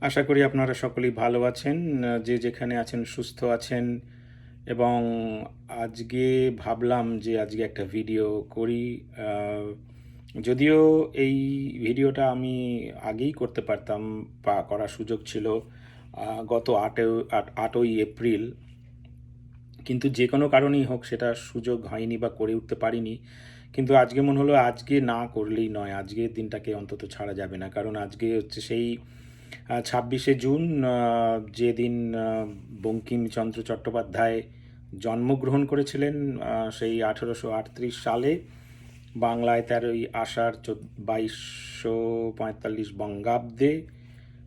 আশা করি আপনারা সকলেই ভালো আছেন, যে যেখানে আছেন সুস্থ আছেন। এবং আজকে ভাবলাম যে আজকে একটা ভিডিও করি। যদিও এই ভিডিওটা আমি আগেই করতে পারতাম বা করার সুযোগ ছিল গত আটই আটই এপ্রিল। কিন্তু যে কোনো কারণেই হোক সেটা সুযোগ হয়নি বা করে উঠতে পারিনি। কিন্তু আজকে মনে হলো আজকে না করলেই নয়, আজকের দিনটাকে অন্তত ছাড়া যাবে না। কারণ আজকে হচ্ছে সেই ছাব্বিশে জুন যেদিন বঙ্কিমচন্দ্র চট্টোপাধ্যায় জন্মগ্রহণ করেছিলেন সেই আঠেরোশো আটত্রিশ সালে, বাংলায় তেরোই আষাঢ় বাইশশো পঁয়তাল্লিশ বঙ্গাব্দে।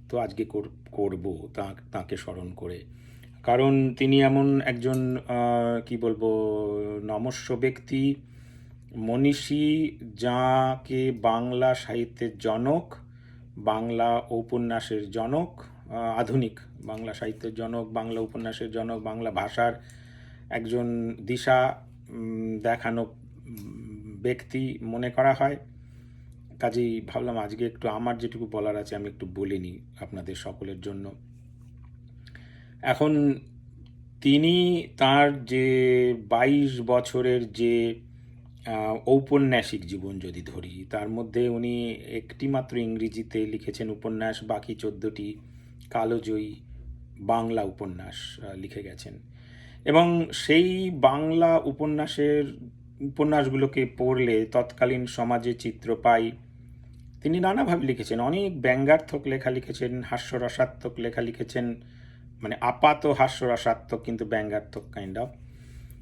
তো আজকে কর- করব তাকে স্মরণ করে। কারণ তিনি এমন একজন কি বলব, নমস্য ব্যক্তি, মনীষী, যাকে বাংলা সাহিত্যের জনক বাংলা উপন্যাসের জনক আধুনিক বাংলা সাহিত্যের জনক, বাংলা উপন্যাসের জনক, বাংলা ভাষার একজন দিশা দেখানো ব্যক্তি মনে করা হয়। কাজেই ভাবলাম আজকে একটু আমার যেটুকু বলার আছে আমি একটু বলে নিই আপনাদের সকলের জন্য। এখন তিনি তার যে বাইশ বছরের যে ঔপন্যাসিক জীবন যদি ধরি, তার মধ্যে উনি একটি মাত্র ইংরেজিতে লিখেছেন উপন্যাস, বাকি চোদ্দোটি কালোজয়ী বাংলা উপন্যাস লিখে গেছেন। এবং সেই বাংলা উপন্যাসের উপন্যাসগুলোকে পড়লে তৎকালীন সমাজে চিত্র পাই। তিনি নানাভাবে লিখেছেন, অনেক ব্যঙ্গার্থক লেখা লিখেছেন, হাস্যরসাত্মক লেখা লিখেছেন মানে আপাত হাস্যরসাত্মক কিন্তু ব্যঙ্গাত্মক কাইন্ড অফ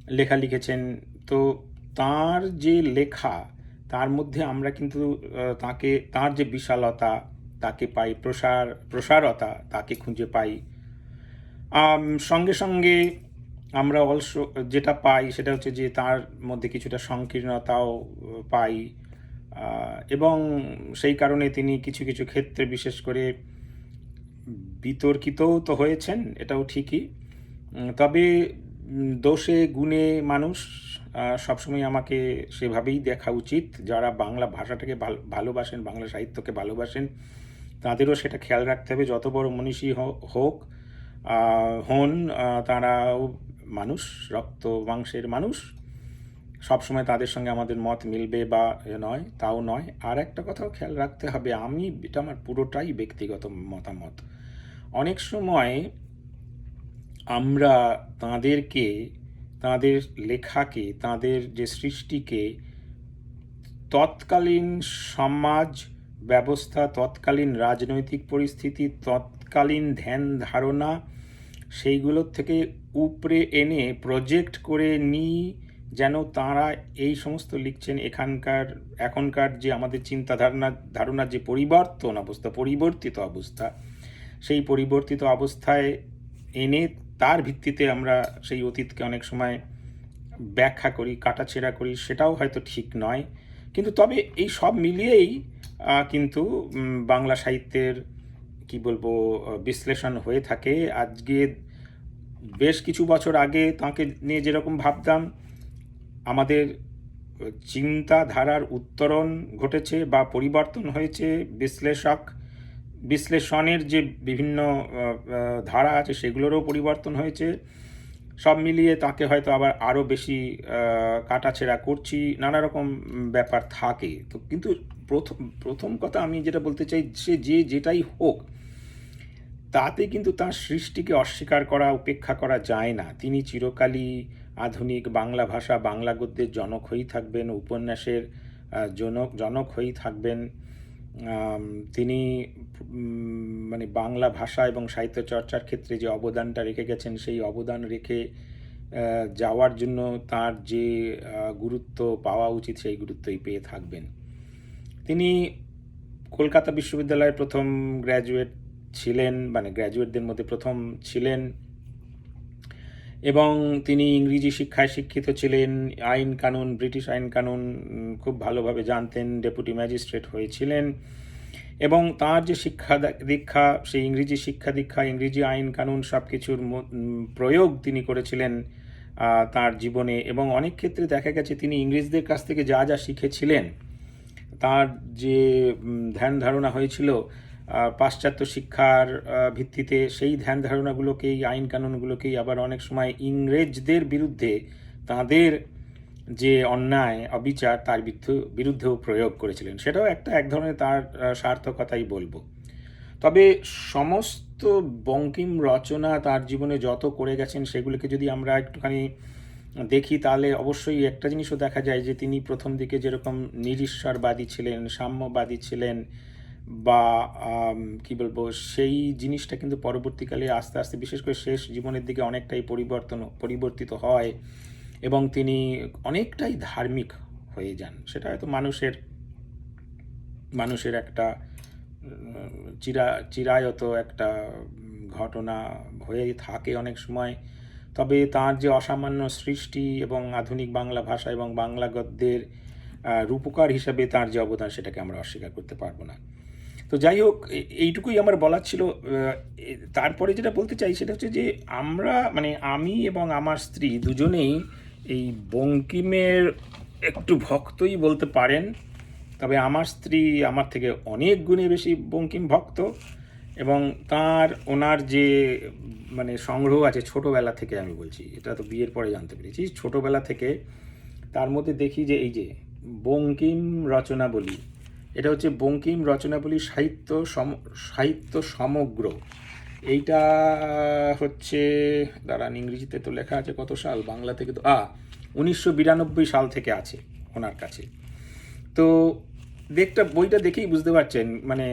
লেখা লিখেছেন। তো তার যে লেখা, তার মধ্যে আমরা কিন্তু তাকে, তার যে বিশালতা, তাকে পাই প্রসার, প্রসারতা, তাকে খুঁজে পাই। সঙ্গে সঙ্গে আমরা অলস, যেটা পাই সেটা হচ্ছে যে তার মধ্যে কিছুটা সংকীর্ণতাও পাই। এবং সেই কারণে তিনি কিছু কিছু ক্ষেত্রে বিশেষ করে বিতর্কিতও তো হয়েছেন, এটাও ঠিকই। তবে দোষে, গুণে মানুষ সবসময় আমাকে সেভাবেই দেখা উচিত। যারা বাংলা ভাষাটাকে ভাল- ভালোবাসেন, বাংলা সাহিত্যকে ভালোবাসেন, তাদেরও সেটা খেয়াল রাখতে হবে। যত বড় মনীষী হোক হন তারাও মানুষ, রক্ত মাংসের মানুষ। সবসময় তাদের সঙ্গে আমাদের মত মিলবে বা নয়, তাও নয়। আর একটা কথাও খেয়াল রাখতে হবে, আমি এটা আমার পুরোটাই ব্যক্তিগত মতামত। অনেক সময় আমরা তাদেরকে তাদের লেখাকে, তাদের যে সৃষ্টিকে তৎকালীন সমাজ ব্যবস্থা, তৎকালীন রাজনৈতিক পরিস্থিতি, তৎকালীন ধ্যান ধারণা, সেইগুলোর থেকে উপরে এনে প্রজেক্ট করে নিই যেন তারা এই সমস্ত লিখছেন। এখানকার, এখনকার যে আমাদের চিন্তা ধারণা ধারণার যে পরিবর্তন অবস্থা, পরিবর্তিত অবস্থা, সেই পরিবর্তিত অবস্থায় এনে তার ভিত্তিতে আমরা সেই অতীতকে অনেক সময় ব্যাখ্যা করি, কাটাছেড়া করি, সেটাও হয়তো ঠিক নয়। কিন্তু তবে এই সব মিলিয়েই কিন্তু বাংলা সাহিত্যের, কি বলব বিশ্লেষণ হয়ে থাকে। আজকে বেশ কিছু বছর আগে তাকে নিয়ে যেরকম ভাবতাম, আমাদের চিন্তাধারার উত্তরণ ঘটেছে বা পরিবর্তন হয়েছে, বিশ্লেষক বিশ্লেষণের যে বিভিন্ন ধারা আছে সেগুলোরও পরিবর্তন হয়েছে। সব মিলিয়ে তাকে হয়তো আবার আরও বেশি কাটাছেড়া করছি, নানা রকম ব্যাপার থাকে। তো কিন্তু প্রথম প্রথম কথা আমি যেটা বলতে চাই, সে যে যেটাই হোক, তাতে কিন্তু তার সৃষ্টিকে অস্বীকার করা, উপেক্ষা করা যায় না। তিনি চিরকালই আধুনিক বাংলা ভাষা, বাংলা গদ্যের জনক হয়েই থাকবেন, উপন্যাসের জনক জনক হয়েই থাকবেন। তিনি মানে বাংলা ভাষা এবং সাহিত্য চর্চার ক্ষেত্রে যে অবদানটা রেখে গেছেন, সেই অবদান রেখে যাওয়ার জন্য তার যে গুরুত্ব পাওয়া উচিত, সেই গুরুত্বই পেয়ে থাকবেন। তিনি কলকাতা বিশ্ববিদ্যালয়ের প্রথম গ্র্যাজুয়েট ছিলেন মানে গ্র্যাজুয়েটদের মধ্যে প্রথম ছিলেন। এবং তিনি ইংরেজি শিক্ষায় শিক্ষিত ছিলেন। আইন কানুন, ব্রিটিশ আইন কানুন খুব ভালোভাবে জানতেন, ডেপুটি ম্যাজিস্ট্রেট হয়েছিলেন। এবং তার যে শিক্ষা দীক্ষা, সেই ইংরেজি শিক্ষা দীক্ষা, ইংরেজি আইন কানুন সব কিছুর প্রয়োগ তিনি করেছিলেন তার জীবনে। এবং অনেক ক্ষেত্রে দেখা গেছে তিনি ইংরেজদের কাছ থেকে যা যা শিখেছিলেন, তার যে ধ্যান ধারণা হয়েছিল পাশ্চাত্য শিক্ষার ভিত্তিতে সেই ধ্যান ধারণাগুলোকেই, আইন কানুনগুলোকেই আবার অনেক সময় ইংরেজদের বিরুদ্ধে তাদের যে অন্যায়, অবিচার, তার বিরুদ্ধেও প্রয়োগ করেছিলেন। সেটাও একটা এক ধরনের তার সার্থকতাই বলব। তবে সমস্ত বঙ্কিম রচনা তার জীবনে যত করে গেছেন, সেগুলোকে যদি আমরা একটুখানি দেখি, তাহলে অবশ্যই একটা জিনিসও দেখা যায় যে তিনি প্রথম দিকে যেরকম নিরীশ্বরবাদী ছিলেন, সাম্যবাদী ছিলেন বা কি বলব, সেই জিনিসটা কিন্তু পরবর্তীকালে আস্তে আস্তে, বিশেষ করে শেষ জীবনের দিকে অনেকটাই পরিবর্তন, পরিবর্তিত হয় এবং তিনি অনেকটাই ধার্মিক হয়ে যান। সেটা হয়তো মানুষের মানুষের একটা চিরা, চিরায়ত একটা ঘটনা হয়ে থাকে অনেক সময়। তবে তার যে অসামান্য সৃষ্টি এবং আধুনিক বাংলা ভাষা এবং বাংলা গদ্যের রূপকার হিসাবে তার যে অবদান, সেটাকে আমরা অস্বীকার করতে পারব না। তো যাই হোক এইটুকুই আমার বলার ছিল। তারপরে যেটা বলতে চাই সেটা হচ্ছে যে, আমরা মানে আমি এবং আমার স্ত্রী দুজনেই এই বঙ্কিমের একটু ভক্তই বলতে পারেন। তবে আমার স্ত্রী আমার থেকে অনেক গুণে বেশি বঙ্কিম ভক্ত এবং তার, ওনার যে মানে সংগ্রহ আছে ছোটোবেলা থেকে আমি বলছি, এটা তো বিয়ের পরে জানতে পেরেছি, ছোটোবেলা থেকে তার মধ্যে দেখি যে এই যে বঙ্কিম রচনাবলী এটা হচ্ছে বঙ্কিম রচনাবলী সাহিত্য সম, সাহিত্য সমগ্র। এইটা হচ্ছে, দাঁড়ান, ইংরেজিতে তো লেখা আছে কত সাল? বাংলা থেকে তো আ উনিশশো বিরানব্বই সাল থেকে আছে ওনার কাছে। তো দেখটা, বইটা দেখেই বুঝতে পারছেন মানে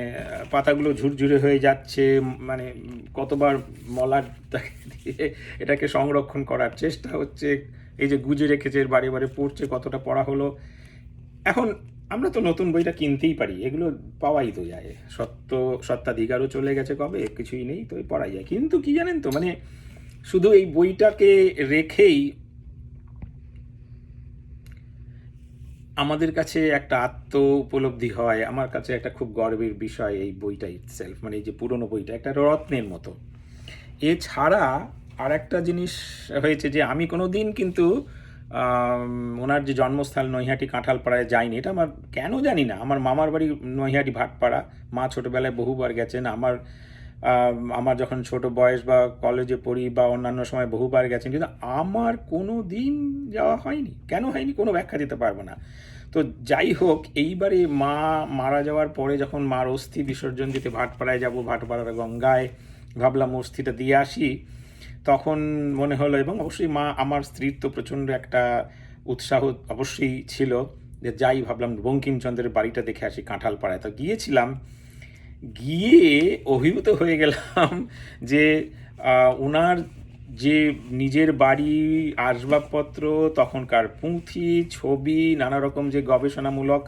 পাতাগুলো ঝুরঝুরে হয়ে যাচ্ছে মানে কতবার মলার দিয়ে এটাকে সংরক্ষণ করার চেষ্টা হচ্ছে, এই যে গুজে রেখেছে, বারে বারে পড়ছে, কতটা পড়া হলো। এখন আমরা তো নতুন বইটা কিনতেই পারি, এগুলো পাওয়াই তো যায়। সত্য, সত্ত্বাধিকারও চলে গেছে কবে? কিছুই নেই, তো পড়াই যায়। কিন্তু কি জানেন তো মানে শুধু এই বইটাকে রেখেই আমাদের কাছে একটা আত্ম উপলব্ধি হয়, আমার কাছে একটা খুব গর্বের বিষয় এই বইটা ইটসেলফ মানে এই যে পুরনো বইটা, একটা রত্নের মতো। এছাড়া আর একটা জিনিস হয়েছে যে, আমি কোনো দিন কিন্তু ওনার যে জন্মস্থল নৈহাটি কাঁঠালপাড়ায় যাইনি, এটা আমার কেন জানি না। আমার মামার বাড়ি নৈহাটি ভাটপাড়া। মা ছোটোবেলায় বহুবার গেছেন। আমার আমার যখন ছোট বয়স বা কলেজে পড়ি বা অন্যান্য সময় বহুবার গেছেন, কিন্তু আমার কোনো দিন যাওয়া হয়নি। কেন হয়নি কোনো ব্যাখ্যা দিতে পারব না। তো যাই হোক, এইবারে মা মারা যাওয়ার পরে যখন মার অস্থি বিসর্জন দিতে ভাটপাড়ায় যাব, ভাটপাড়ার গঙ্গায়, ভাবলাম অস্থিটা দিয়ে আসি। তখন মনে হলো এবং অবশ্যই মা, আমার স্ত্রীর তো প্রচণ্ড একটা উৎসাহ অবশ্যই ছিল যে যাই ভাবলাম বঙ্কিমচন্দ্রের বাড়িটা দেখে আসি কাঁঠাল পাড়ায় তো গিয়েছিলাম, গিয়ে অভিভূত হয়ে গেলাম যে ওনার যে নিজের বাড়ি, আসবাবপত্র, তখনকার পুঁথি, ছবি, নানা রকম যে গবেষণামূলক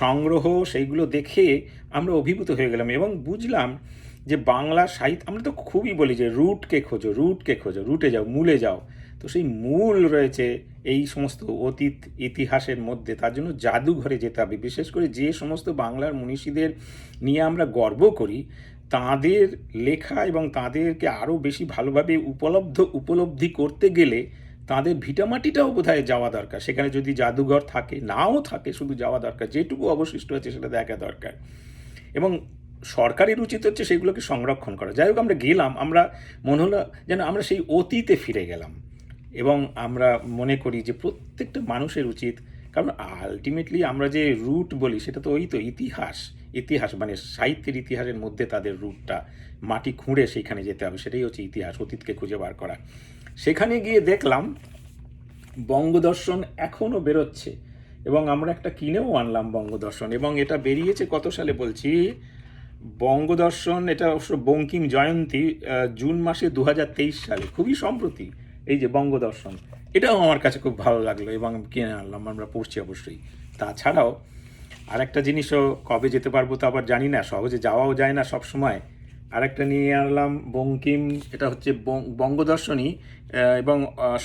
সংগ্রহ, সেইগুলো দেখে আমরা অভিভূত হয়ে গেলাম এবং বুঝলাম যে বাংলা সাহিত্য আমরা তো খুবই বলি যে রুটকে খোঁজো রুটকে খোঁজো, রুটে যাও, মূলে যাও। তো সেই মূল রয়েছে এই সমস্ত অতীত, ইতিহাসের মধ্যে। তার জন্য জাদুঘরে যেতে হবে। বিশেষ করে যে সমস্ত বাংলার মনীষীদের নিয়ে আমরা গর্ব করি, তাদের লেখা এবং তাদেরকে আরও বেশি ভালোভাবে উপলব্ধ, উপলব্ধি করতে গেলে তাদের ভিটামাটিটাও বোধহয় যাওয়া দরকার। সেখানে যদি জাদুঘর থাকে, নাও থাকে, শুধু যাওয়া দরকার। যেটুকু অবশিষ্ট আছে, সেটা দেখা দরকার। এবং সরকারের উচিত হচ্ছে সেগুলোকে সংরক্ষণ করা। যাই হোক, আমরা গেলাম, আমরা মনে হলো যেন আমরা সেই অতীতে ফিরে গেলাম। এবং আমরা মনে করি যে প্রত্যেকটা মানুষের উচিত, কারণ আলটিমেটলি আমরা যে রুট বলি, সেটা তো ওই তো ইতিহাস। ইতিহাস মানে সাহিত্যের ইতিহাসের মধ্যে তাদের রুটটা মাটি খুঁড়ে সেইখানে যেতে হবে, সেটাই হচ্ছে ইতিহাস, অতীতকে খুঁজে বার করা। সেখানে গিয়ে দেখলাম, বঙ্গদর্শন এখনও বেরোচ্ছে। এবং আমরা একটা কিনেও আনলাম বঙ্গদর্শন, এবং এটা বেরিয়েছে কত সালে বলছি? বঙ্গদর্শন, এটা অবশ্য বঙ্কিম জয়ন্তী জুন মাসে দু হাজার তেইশ সালে, খুবই সম্প্রতি এই যে বঙ্গদর্শন। এটাও আমার কাছে খুব ভালো লাগল এবং কিনে আনলাম আমরা পড়ছি অবশ্যই। তাছাড়াও আরেকটা জিনিসও, কবে যেতে পারব তো আবার জানি না, সহজে যাওয়াও যায় না সব সময় আরেকটা নিয়ে আনলাম বঙ্কিম, এটা হচ্ছে বঙ্গদর্শনী এবং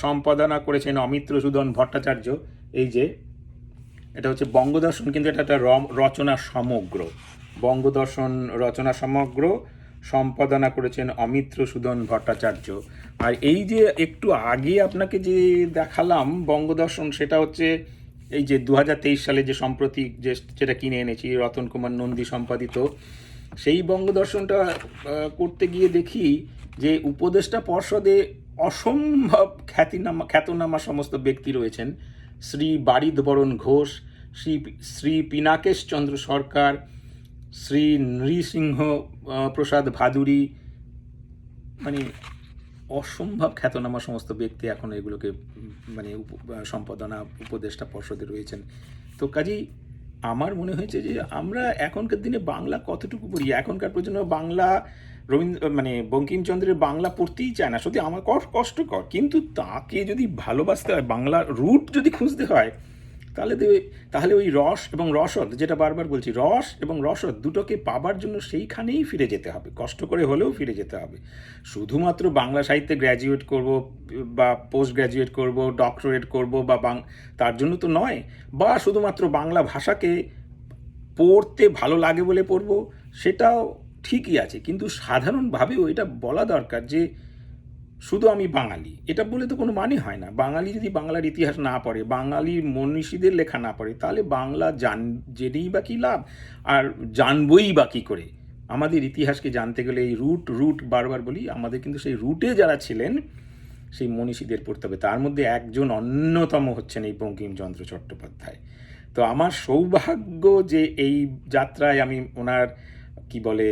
সম্পাদনা করেছেন অমিত্র সুদন ভট্টাচার্য, এই যে এটা হচ্ছে বঙ্গদর্শন, কিন্তু এটা একটা রচনা সমগ্র। বঙ্গদর্শন রচনা সমগ্র সম্পাদনা করেছেন অমিত্র সুদন ভট্টাচার্য। আর এই যে একটু আগে আপনাকে যে দেখালাম বঙ্গদর্শন, সেটা হচ্ছে এই যে দু হাজার তেইশ সালে যে সম্প্রতি যে যেটা কিনে এনেছি, রতন কুমার নন্দী সম্পাদিত, সেই বঙ্গদর্শনটা করতে গিয়ে দেখি যে উপদেষ্টা পর্ষদে অসম্ভব খ্যাতিনামা, খ্যাতনামা সমস্ত ব্যক্তি রয়েছেন। শ্রী বারিদবরণ ঘোষ শ্রী শ্রী পিনাকেশ চন্দ্র সরকার, শ্রী নৃসিংহ প্রসাদ ভাদুরী মানে অসম্ভব খ্যাতনামা সমস্ত ব্যক্তি এখন এগুলোকে মানে সম্পাদনা উপদেষ্টা পর্ষদে রয়েছেন। তো কাজেই আমার মনে হয়েছে যে আমরা এখনকার দিনে বাংলা কতটুকু পড়ি? এখনকার প্রজন্ম বাংলা, রবীন্দ্র মানে বঙ্কিমচন্দ্রের বাংলা পড়তেই চায় না। সত্যি আমার কষ্ট কষ্টকর। কিন্তু তাকে যদি ভালোবাসতে হয়, বাংলার রুট যদি খুঁজতে হয় তাহলে তাহলে ওই রস এবং রসদ, যেটা বারবার বলছি, রস এবং রসদ দুটোকে পাবার জন্য সেইখানেই ফিরে যেতে হবে। কষ্ট করে হলেও ফিরে যেতে হবে। শুধুমাত্র বাংলা সাহিত্যে গ্র্যাজুয়েট করব বা পোস্ট গ্র্যাজুয়েট করব ডক্টরেট করব বা বাং তার জন্য তো নয়, বা শুধুমাত্র বাংলা ভাষাকে পড়তে ভালো লাগে বলে পড়ব, সেটাও ঠিকই আছে। কিন্তু সাধারণভাবেও এটা বলা দরকার যে শুধু আমি বাঙালি। এটা বলে তো কোনো মানে হয় না। বাঙালি যদি বাংলার ইতিহাস না পড়ে বাঙালির মনীষীদের লেখা না পড়ে, তাহলে বাংলা জান, জেনেই বা কী লাভ? আর জানবই বা কী করে? আমাদের ইতিহাসকে জানতে গেলে এই রুট রুট বারবার বলি, আমাদের কিন্তু সেই রুটে যারা ছিলেন, সেই মনীষীদের পড়তে হবে। তার মধ্যে একজন অন্যতম হচ্ছেন এই বঙ্কিমচন্দ্র চট্টোপাধ্যায়। তো আমার সৌভাগ্য যে এই যাত্রায় আমি ওনার কি বলে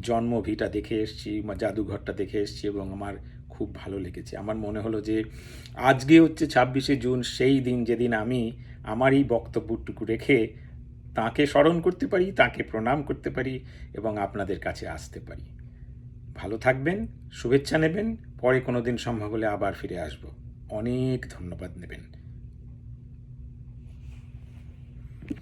জন্মভিটা দেখে এসেছি জাদুঘরটা দেখে এসেছি এবং আমার খুব ভালো লেগেছে। আমার মনে হলো যে আজকে হচ্ছে ছাব্বিশে জুন, সেই দিন যেদিন আমি আমার এই বক্তব্যটুকু রেখে তাকে স্মরণ করতে পারি, তাকে প্রণাম করতে পারি এবং আপনাদের কাছে আসতে পারি। ভালো থাকবেন, শুভেচ্ছা নেবেন, পরে কোনো দিন সম্ভব হলে আবার ফিরে আসব। অনেক ধন্যবাদ নেবেন।